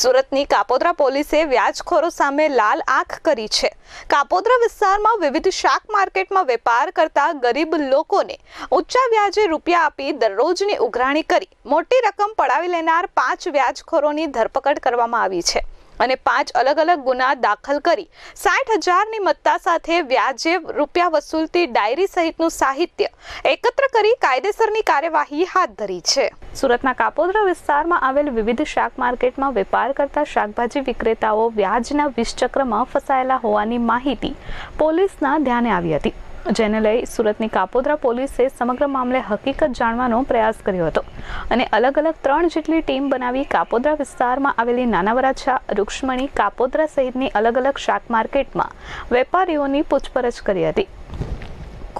સુરતની કાપોદ્રા પોલીસે વ્યાજખોરો સામે લાલ આંખ કરી છે. કાપોદ્રા વિસ્તારમાં વિવિધ શાક માર્કેટમાં વેપાર કરતા ગરીબ લોકોને ઊંચા વ્યાજે રૂપિયા આપી દરરોજની ઉઘરાણી કરી. મોટી રકમ પડાવી લેનાર પાંચ વ્યાજખોરોની ધરપકડ કરવામાં આવી છે. અને પાંચ અલગ અલગ ગુના દાખલ કરી. સાઠ હજારની મત્તા સાથે વ્યાજે રૂપિયા વસૂલતી ડાયરી સહિતનું સાહિત્ય એકત્ર કરી કાયદેસરની કાર્યવાહી હાથ ધરી છે. સુરતના કાપોદ્રા વિસ્તારમાં આવેલ વિવિધ શાક માર્કેટમાં વેપાર કરતા શાકભાજી વિક્રેતાઓ વ્યાજના વિષચક્રમાં ફસાયેલા હોવાની માહિતી પોલીસના ધ્યાને આવી હતી. જેને લઈ સુરતની કાપોદ્રા પોલીસે સમગ્ર મામલે હકીકત જાણવાનો પ્રયાસ કર્યો હતો. અને અલગ અલગ ત્રણ જેટલી ટીમ બનાવી કાપોદ્રા વિસ્તારમાં આવેલી નાના વરાછા રૂક્ષ્મણી, કાપોદ્રા સહિતની અલગ અલગ શાક માર્કેટમાં વેપારીઓની પૂછપરછ કરી હતી.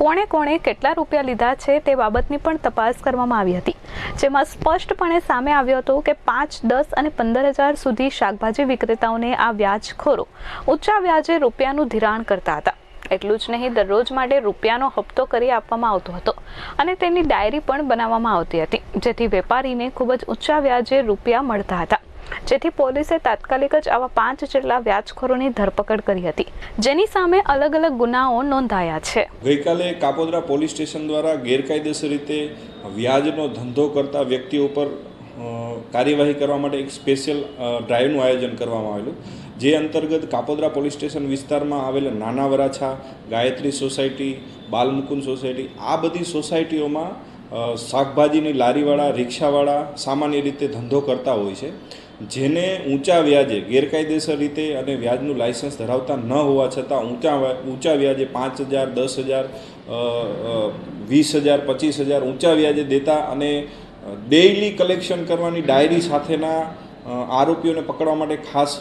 કોણે કોણે કેટલા રૂપિયા લીધા છે તે બાબતની પણ તપાસ કરવામાં આવી હતી. જેમાં સ્પષ્ટપણે સામે આવ્યું હતું કે પાંચ, દસ અને પંદર હજાર સુધી શાકભાજી વિક્રેતાઓને આ વ્યાજખોરો ઊંચા વ્યાજે રૂપિયાનું ધિરાણ કરતા હતા. એટલું જ નહીં દરરોજ માટે રૂપિયાનો હપ્તો કરી આપવામાં આવતો હતો અને તેની ડાયરી પણ બનાવવામાં આવતી હતી જેથી વેપારીને ખૂબ જ ઊંચા વ્યાજે રૂપિયા મળતા હતા. જેથી પોલીસે તાત્કાલિક જ આવા પાંચ જેટલા વ્યાજખોરોની ધરપકડ કરી હતી. જેની સામે અલગ અલગ ગુનાઓ નોંધાયા છે. ગઈકાલે કાપોદરા પોલીસ સ્ટેશન દ્વારા ગેરકાયદેસર રીતે વ્યાજનો ધંધો કરતા વ્યક્તિઓ ઉપર અ, કાર્યવાહી કરવા માટે એક સ્પેશિયલ ડ્રાઈવનું આયોજન કરવામાં આવેલું. જે અંતર્ગત કાપોદ્રા પોલીસ સ્ટેશન વિસ્તારમાં આવેલા નાના વરાછા, ગાયત્રી સોસાયટી, બાલમુકુંદ સોસાયટી, આ બધી સોસાયટીઓમાં શાકભાજીની લારીવાળા, રિક્ષાવાળા સામાન્ય રીતે ધંધો કરતા હોય છે. જેને ઊંચા વ્યાજે, ગેરકાયદેસર રીતે અને વ્યાજનું લાયસન્સ ધરાવતા ન હોવા છતાં ઊંચા ઊંચા વ્યાજે પાંચ હજાર, દસ હજાર વીસ હજાર, પચીસ હજાર ઊંચા વ્યાજે દેતા અને ડેઇલી કલેક્શન કરવાની ડાયરી સાથેના આરોપીઓને પકડવા માટે ખાસ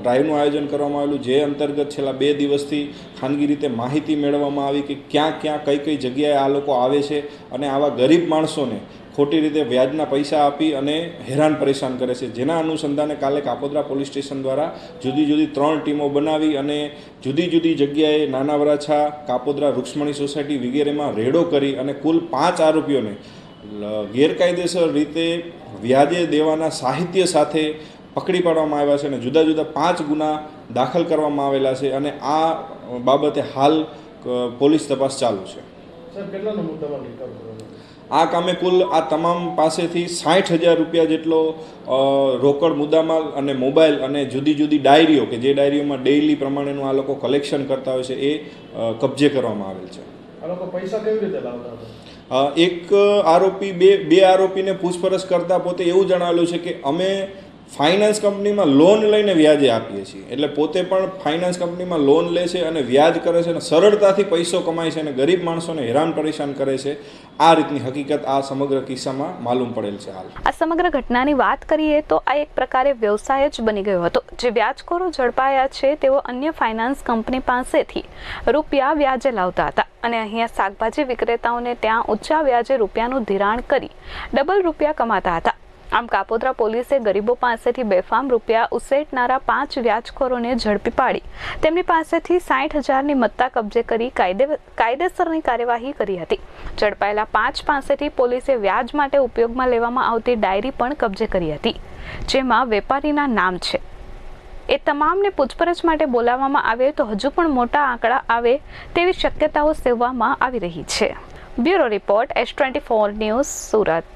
ડ્રાઈવનું આયોજન કરવામાં આવેલું, જે અંતર્ગત છેલ્લા બે દિવસથી ખાનગી રીતે માહિતી મેળવવામાં આવી કે ક્યાં ક્યાં, કઈ કઈ જગ્યાએ આ લોકો આવે છે અને આવા ગરીબ માણસોને ખોટી રીતે વ્યાજના પૈસા આપી અને હેરાન પરેશાન કરે છે. જેના અનુસંધાને કાલે કાપોદ્રા પોલીસ સ્ટેશન દ્વારા જુદી જુદી ત્રણ ટીમો બનાવી અને જુદી જુદી જગ્યાએ નાના વરાછા કાપોદ્રા રૂક્ષ્મણી સોસાયટી વગેરેમાં રેડો કરી અને કુલ પાંચ આરોપીઓને ગેરકાયદેસર રીતે વ્યાજે દેવાના સાહિત્ય સાથે પકડી પાડવામાં આવ્યા છે અને જુદા જુદા પાંચ ગુના દાખલ કરવામાં આવેલા છે અને આ બાબતે હાલ પોલીસ તપાસ ચાલુ છે. આ કામે કુલ આ તમામ પાસેથી સાઠ હજાર રૂપિયા જેટલો રોકડ મુદ્દામાલ અને મોબાઈલ અને જુદી જુદી ડાયરીઓ કે જે ડાયરીઓમાં ડેઇલી પ્રમાણેનું આ લોકો કલેક્શન કરતા હોય છે એ કબજે કરવામાં આવેલ છે. આ લોકો પૈસા કેવી રીતે લાવતા હતા? એક આરોપી બે બે આરોપીને પૂછપરછ કરતાં પોતે એવું જણાવેલું છે કે અમે ફાઇનાન્સ કંપનીમાં લોન લઈને વ્યાજે આપીએ છીએ. એટલે પોતે પણ ફાઇનાન્સ કંપનીમાં લોન લે છે અને વ્યાજ કરે છે અને સરળતાથી પૈસો કમાય છે અને ગરીબ માણસોને હેરાન પરેશાન કરે છે. આ રીતની હકીકત આ સમગ્ર કિસ્સામાં માલુમ પડેલ છે હાલ. આ સમગ્ર ઘટનાની વાત કરીએ તો આ એક પ્રકારે વ્યવસાય જ બની ગયો હતો. જે વ્યાજખોરો ઝડપાયા છે તેઓ અન્ય ફાઇનાન્સ કંપની પાસેથી રૂપિયા વ્યાજે લાવતા હતા અને અહીંયા શાકભાજી વિક્રેતાઓને ત્યાં ઊંચા વ્યાજે રૂપિયાનું ધિરાણ કરી ડબલ રૂપિયા કમાતા હતા. આમ કાપોદ્રા પોલીસે ગરીબો પાસેથી બેફામ રૂપિયા ઉસેટનારા પાંચ વ્યાજખોરોને ઝડપી પાડી. તેમની પાસેથી સાઠ હજારની મત્તા કબજે કરી કાયદે કાયદેસરની કાર્યવાહી કરી હતી. ઝડપાયેલા પાંચ પાસેથી પોલીસે વ્યાજ માટે ઉપયોગમાં લેવામાં આવતી ડાયરી પણ કબજે કરી હતી, જેમાં વેપારીના નામ છે. એ તમામને પૂછપરછ માટે બોલાવવામાં આવે તો હજુ પણ મોટા આંકડા આવે તેવી શક્યતાઓ સેવવામાં આવી રહી છે. Bureau report, S twenty four news, Surat.